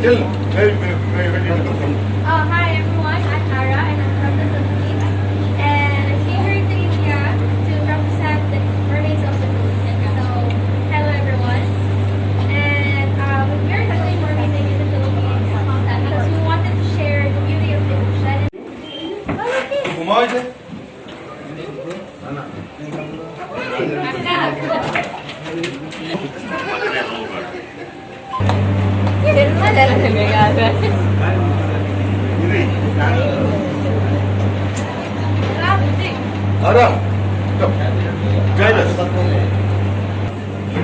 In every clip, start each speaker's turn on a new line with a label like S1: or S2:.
S1: Tell where, where, where, where did you?
S2: Uh, hi everyone, I'm Tara and I'm from the Philippines. And I came here to India to represent the mermaids of the Philippines. So, hello everyone. And uh, we're actually mermaiding in the Philippines because we wanted to share the beauty of the ocean. Look this!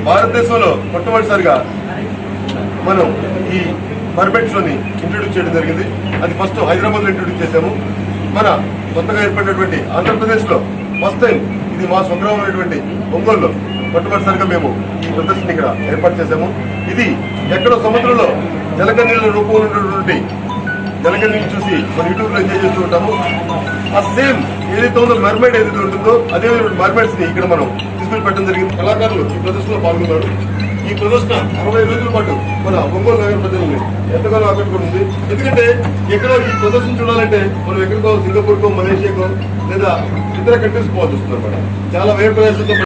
S1: భారతదేశంలో మొట్టమొదటిసారిగా మనం ఈ పర్మిట్స్లోని introduce చేయడం జరిగింది. అది first హైదరాబాద్లో introduce చేశాము. మన కొత్తగా ఏర్పడినటువంటి ఆంధ్రప్రదేశ్లో ఫస్ట్ టైం ఇది మా సంగ్రహం అనేటువంటి ఒంగోలులో మొట్టమొదటిసారిగా మేము ప్రదర్శన ఇక్కడ ఏర్పాటు చేశాము. ఇది ఎక్కడో సముద్రంలో జలకన్యల రూపంలో ఉన్నటువంటి నీళ్ళు చూసి మన యూట్యూబ్లో ఎంజాయ్ చేస్తూ ఉంటాము. ఆ సేమ్ ఏదైతే ఉందో మర్మైడ్ ఏదైతే ఉంటుందో అదే మర్మైడ్స్ని ఇక్కడ మనం తీసుకుని పెట్టడం జరిగింది. కళాకారులు ఈ ప్రదర్శనలో పాల్గొన్నారు. ఈ ప్రదర్శన అరవై రోజుల పాటు మన ఒంగోలు నగర ప్రజల్ని ఎంతగానో ఆకట్టుకుంటుంది. ఎందుకంటే ఎక్కడో ఈ ప్రదర్శన చూడాలంటే మనం ఎక్కడికో సింగపూర్కో మలేషియాకో లేదా ఇతర కంట్రీస్ పోవాల్సి వస్తుంది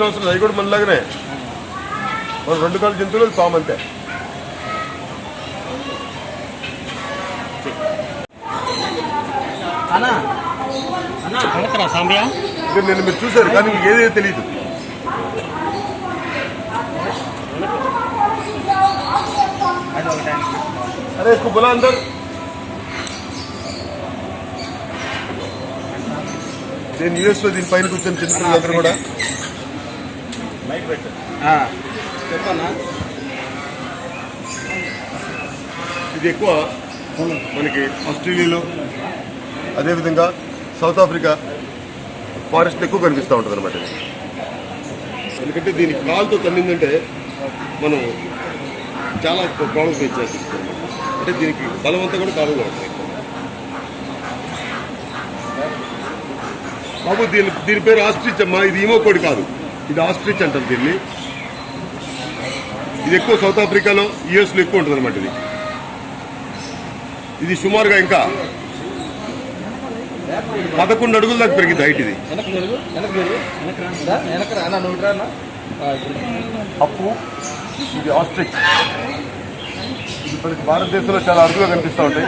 S1: అవసరం అది కూడా మనలాగానే మన రెండు కాళ్ళ జంతువులు పాము అంతే
S3: అన్నా అన్నా కొడతారా సాంబియా
S1: ఇక్కడ నేను మీరు చూశారు కానీ మీకు ఏదేదో తెలియదు
S3: అది ఒకటే
S1: అరే इसको बुला अंदर నేను యూఎస్ లో దీని పైన కూర్చొని
S3: చెప్పన్నా
S1: ఇది ఎక్కువ మనకి ఆస్ట్రేలియాలో అదేవిధంగా సౌత్ ఆఫ్రికా ఫారెస్ట్ ఎక్కువ కనిపిస్తూ ఉంటుంది అనమాట ఎందుకంటే దీని కాలుతో తన్నిందంటే మనం చాలా ప్రాబ్లమ్స్ ఫేస్ చేస్తాం. అంటే దీనికి బలవంతా కూడా కాలుగా ఉంటుంది బాబు దీని దీని పేరు ఆస్ట్రిచ్ అమ్మా ఇది ఈమో కోడి కాదు. ఇది ఆస్ట్రిచ్ అంటారు దీన్ని. ఇది ఎక్కువ సౌత్ ఆఫ్రికాలో యుఎస్లో ఎక్కువ ఉంటుంది అనమాట ఇది. ఇది సుమారుగా ఇంకా పదకొండు అడుగుల దాకా పెరిగింది హైట్ ఇది. అప్పు ఇది ఆస్ట్రిచ్. ఇది మనకి భారతదేశంలో చాలా అరుదుగా కనిపిస్తూ ఉంటాయి.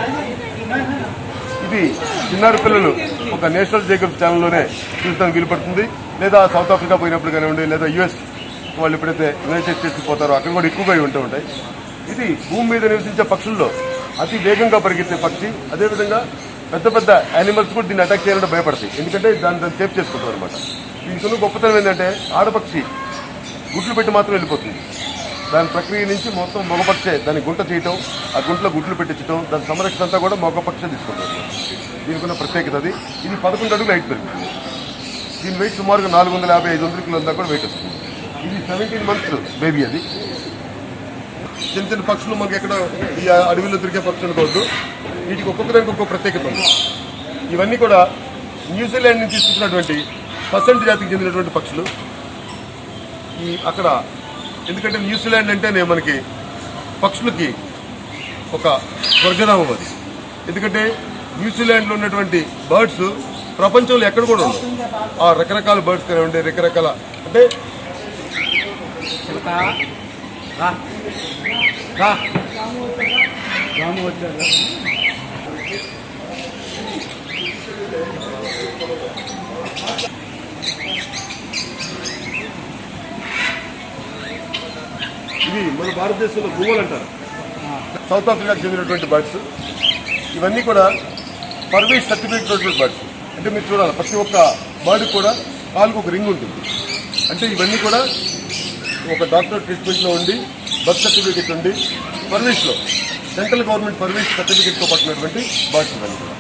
S1: ఇది చిన్నారి పిల్లలు ఒక నేషనల్ జియోగ్రఫీ ఛానల్లోనే చూడడానికి వీలుపడుతుంది లేదా సౌత్ ఆఫ్రికా పోయినప్పుడు కానివ్వండి లేదా యుఎస్ వాళ్ళు ఎప్పుడైతే యునైటెడ్ స్టేట్స్కి పోతారో అక్కడ కూడా ఎక్కువగా ఉంటూ ఉంటాయి. ఇది భూమి మీద నివసించే పక్షుల్లో అతి వేగంగా పరిగెత్తే పక్షి. అదేవిధంగా పెద్ద పెద్ద యానిమల్స్ కూడా దీన్ని అటాక్ చేయాలంటే భయపడతాయి. ఎందుకంటే దాన్ని దాన్ని సేఫ్ చేసుకుంటారు అనమాట దీనికి గొప్పతనం ఏంటంటే ఆడపక్షి గుడ్లు పెట్టి మాత్రం వెళ్ళిపోతుంది. దాని ప్రక్రియ నుంచి మొత్తం మగపక్షే దాన్ని గుంట చేయటం ఆ గుంట్లో గుడ్లు పెట్టించడం దాని సంరక్షణ అంతా కూడా మగపక్షే తీసుకుంటారు. దీనికి ఉన్న ప్రత్యేకత అది. ఇది పదకొండు అడుగులు హైట్ పెరుగుతుంది. దీని వెయిట్ సుమారుగా నాలుగు వందల యాభై ఐదు వందల కిలోల దాకా కూడా వెయిట్ వస్తుంది. ఇది సెవెంటీన్ మంత్స్ బేబీ అది. చిన్న చిన్న పక్షులు మనకి ఎక్కడ ఈ అడవిలో తిరిగే పక్షులు అనుకోవద్దు వీటికి ఒక్కొక్కదానికి ఒక్కొక్క ప్రత్యేకత ఉంది. ఇవన్నీ కూడా న్యూజిలాండ్ నుంచి తీసుకున్నటువంటి పర్సెంట్ జాతికి చెందినటువంటి పక్షులు. ఈ అక్కడ ఎందుకంటే న్యూజిలాండ్ అంటేనే మనకి పక్షులకి ఒక స్వర్గధామం అది ఎందుకంటే న్యూజిలాండ్లో ఉన్నటువంటి బర్డ్స్ ప్రపంచంలో ఎక్కడ కూడా ఉండవు. ఆ రకరకాల బర్డ్స్ కానివ్వండి రకరకాల అంటే ఇవి మన భారతదేశంలో గువ్వలు అంటారు. సౌత్ ఆఫ్రికాకు చెందినటువంటి బర్డ్స్. ఇవన్నీ కూడా పర్వేజ్ సర్టిఫికేట్ బర్డ్స్. అంటే మీరు చూడాలి ప్రతి ఒక్క బర్డ్ కూడా కాలుకు ఒక రింగ్ ఉంటుంది. అంటే ఇవన్నీ కూడా ఒక డాక్టర్ ట్రీట్మెంట్లో ఉండి బర్త్ సర్టిఫికేట్ ఉండి సర్వీస్లో సెంట్రల్ గవర్నమెంట్ సర్వీస్ సర్టిఫికేట్తో పట్టినటువంటి బర్డ్స్ ఇవన్నీ కూడా.